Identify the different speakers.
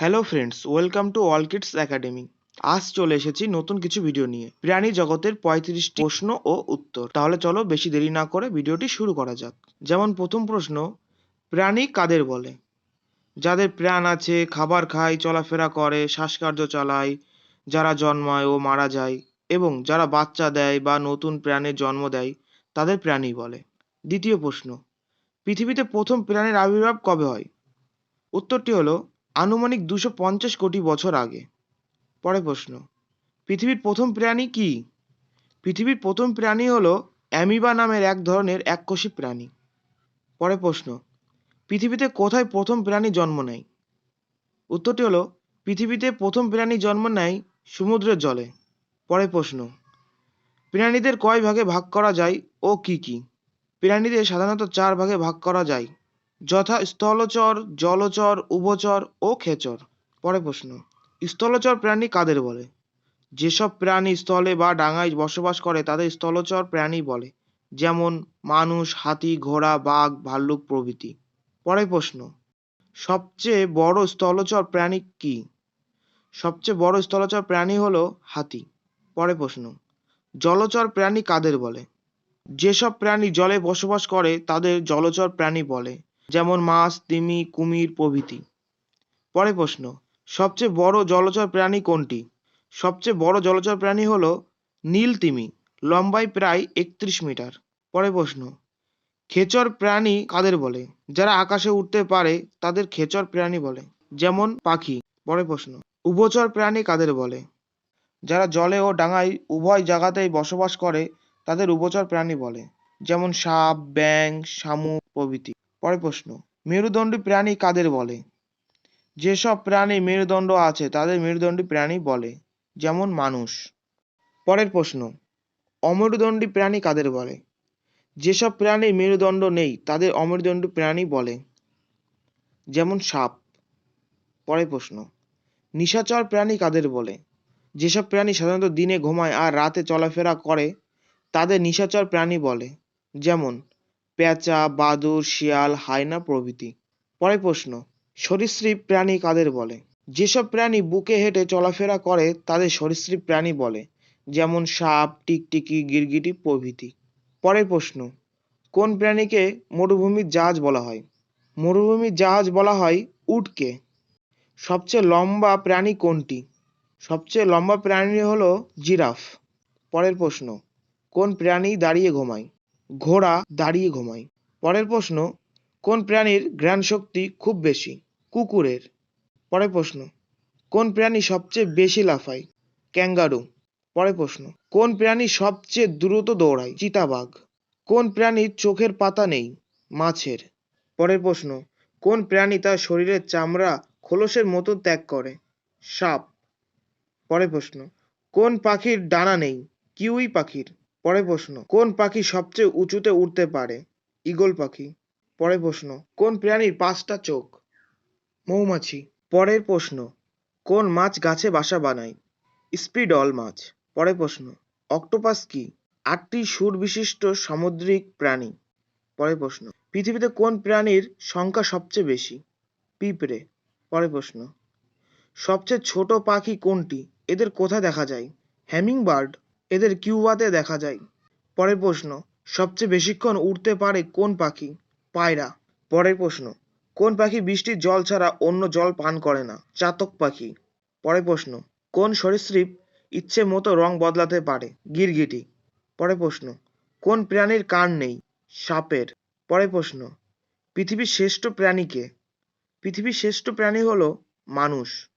Speaker 1: Hello friends welcome to all kids academy আজ চলে এসেছি নতুন কিছু ভিডিও নিয়ে। প্রাণী জগতের পঁয়ত্রিশটি প্রশ্ন ও উত্তর। তাহলে চলো বেশি দেরি না করে ভিডিওটি শুরু করা যাক। যেমন প্রথম প্রশ্ন, প্রাণী কাদের বলে? যাদের প্রাণ আছে, খাবার খায়, চলাফেরা করে, শ্বাসকার্য চালায়, যারা জন্মায় ও মারা যায়, এবং যারা বাচ্চা দেয় বা নতুন প্রাণের জন্ম দেয়, তাদের প্রাণী বলে। দ্বিতীয় প্রশ্ন, পৃথিবীতে প্রথম প্রাণীর আবির্ভাব কবে হয়? উত্তরটি হলো আনুমানিক দুশো পঞ্চাশ কোটি বছর আগে। পরের প্রশ্ন, পৃথিবীর প্রথম প্রাণী কি? পৃথিবীর প্রথম প্রাণী হলো অ্যামিবা নামের এক ধরনের এককোষী প্রাণী। পরের প্রশ্ন, পৃথিবীতে কোথায় প্রথম প্রাণী জন্ম নেয়? উত্তরটি হলো, পৃথিবীতে প্রথম প্রাণী জন্ম নেয় সমুদ্রের জলে। পরের প্রশ্ন, প্রাণীদের কয় ভাগে ভাগ করা যায় ও কি কি? প্রাণীদের সাধারণত চার ভাগে ভাগ করা যায়। যথা স্থলচর, জলচর, উভচর ও খেচর পরের প্রশ্ন, স্থলচর প্রাণী কাদের বলে? যেসব প্রাণী স্থলে বা ডাঙায় বসবাস করে, তাদের স্থলচর প্রাণী বলে। যেমন মানুষ, হাতি, ঘোড়া, বাঘ, ভাল্লুক প্রভৃতি। পরের প্রশ্ন, সবচেয়ে বড় স্থলচর প্রাণী কি? সবচেয়ে বড় স্থলচর প্রাণী হলো হাতি। পরের প্রশ্ন, জলচর প্রাণী কাদের বলে? যেসব প্রাণী জলে বসবাস করে, তাদের জলচর প্রাণী বলে। যেমন মাছ, তিমি, কুমির প্রভৃতি। পরের প্রশ্ন, সবচেয়ে বড় জলচর প্রাণী কোনটি? সবচেয়ে বড় জলচর প্রাণী হল নীল তিমি, লম্বায় প্রায় একত্রিশ মিটার। পরের প্রশ্ন, খেচর প্রাণী কাদের বলে? যারা আকাশে উঠতে পারে, তাদের খেচর প্রাণী বলে, যেমন পাখি। পরের প্রশ্ন, উভচর প্রাণী কাদের বলে? যারা জলে ও ডাঙায় উভয় জায়গাতেই বসবাস করে, তাদের উভচর প্রাণী বলে, যেমন সাপ ব্যাং শামুক প্রভৃতি। পরের প্রশ্ন, মেরুদণ্ডী প্রাণী কাদের বলে? যেসব প্রাণী মেরুদণ্ড আছে, তাদের মেরুদণ্ডী প্রাণী বলে, যেমন মানুষ। পরের প্রশ্ন, অমেরুদণ্ডী প্রাণী কাদের বলে? যেসব প্রাণীর মেরুদণ্ড নেই, তাদের অমেরুদণ্ডী প্রাণী বলে, যেমন সাপ। পরের প্রশ্ন, নিশাচর প্রাণী কাদের বলে? যেসব প্রাণী সাধারণত দিনে ঘুমায় আর রাতে চলাফেরা করে, তাদের নিশাচর প্রাণী বলে, যেমন পেঁচা, বাদুড়, শিয়াল, হায়না প্রভৃতি। পরের প্রশ্ন, সরীসৃপ প্রাণী কাদের বলে? যেসব প্রাণী বুকে হেঁটে চলাফেরা করে, তাদের সরীসৃপ প্রাণী বলে, যেমন সাপ, টিকটিকি, গিরগিটি প্রভৃতি। পরের প্রশ্ন, কোন প্রাণীকে মরুভূমির জাহাজ বলা হয়? মরুভূমির জাহাজ বলা হয় উটকে। সবচেয়ে লম্বা প্রাণী কোনটি? সবচেয়ে লম্বা প্রাণী হলো জিরাফ। পরের প্রশ্ন, কোন প্রাণী দাঁড়িয়ে ঘুমায়? ঘোড়া দাঁড়িয়ে ঘুমায়। পরের প্রশ্ন, কোন প্রাণীর ঘ্রাণ শক্তি খুব বেশি? কুকুরের। পরের প্রশ্ন, কোন প্রাণী সবচেয়ে বেশি লাফায়? ক্যাঙ্গারু। পরের প্রশ্ন, কোন প্রাণী সবচেয়ে দ্রুত দৌড়ায়? চিতাবাঘ। কোন প্রাণীর চোখের পাতা নেই? মাছের। পরের প্রশ্ন, কোন প্রাণী তার শরীরের চামড়া খোলসের মতো ত্যাগ করে? সাপ। পরের প্রশ্ন, কোন পাখির ডানা নেই? কিউই পাখির। পরের প্রশ্ন, কোন পাখি সবচেয়ে উঁচুতে উঠতে পারে? ঈগল পাখি। পরের প্রশ্ন, কোন প্রাণীর পাঁচটা চোখ? মৌমাছি। পরের প্রশ্ন, কোন মাছ গাছে বাসা বানায়? স্পিডল মাছ। পরের প্রশ্ন, অক্টোপাস কি? আটটি সুর বিশিষ্ট সামুদ্রিক প্রাণী। পরের প্রশ্ন, পৃথিবীতে কোন প্রাণীর সংখ্যা সবচেয়ে বেশি? পিঁপড়ে। পরের প্রশ্ন, সবচেয়ে ছোট পাখি কোনটি? এদের কোথায় দেখা যায়? হ্যামিং বার্ড এদের কিউবাতে দেখা যায়। পরের প্রশ্ন, সবচেয়ে বেশিক্ষণ উড়তে পারে কোন পাখি? পায়রা। পরের প্রশ্ন, কোন পাখি বৃষ্টির জল ছাড়া অন্য জল পান করে না? চাতক পাখি। পরের প্রশ্ন, কোন সরীসৃপ ইচ্ছে মতো রং বদলাতে পারে? গিরগিটি। পরের প্রশ্ন, কোন প্রাণীর কান নেই? সাপের। পরের প্রশ্ন, পৃথিবীর শ্রেষ্ঠ প্রাণী কে? পৃথিবীর শ্রেষ্ঠ প্রাণী হলো মানুষ।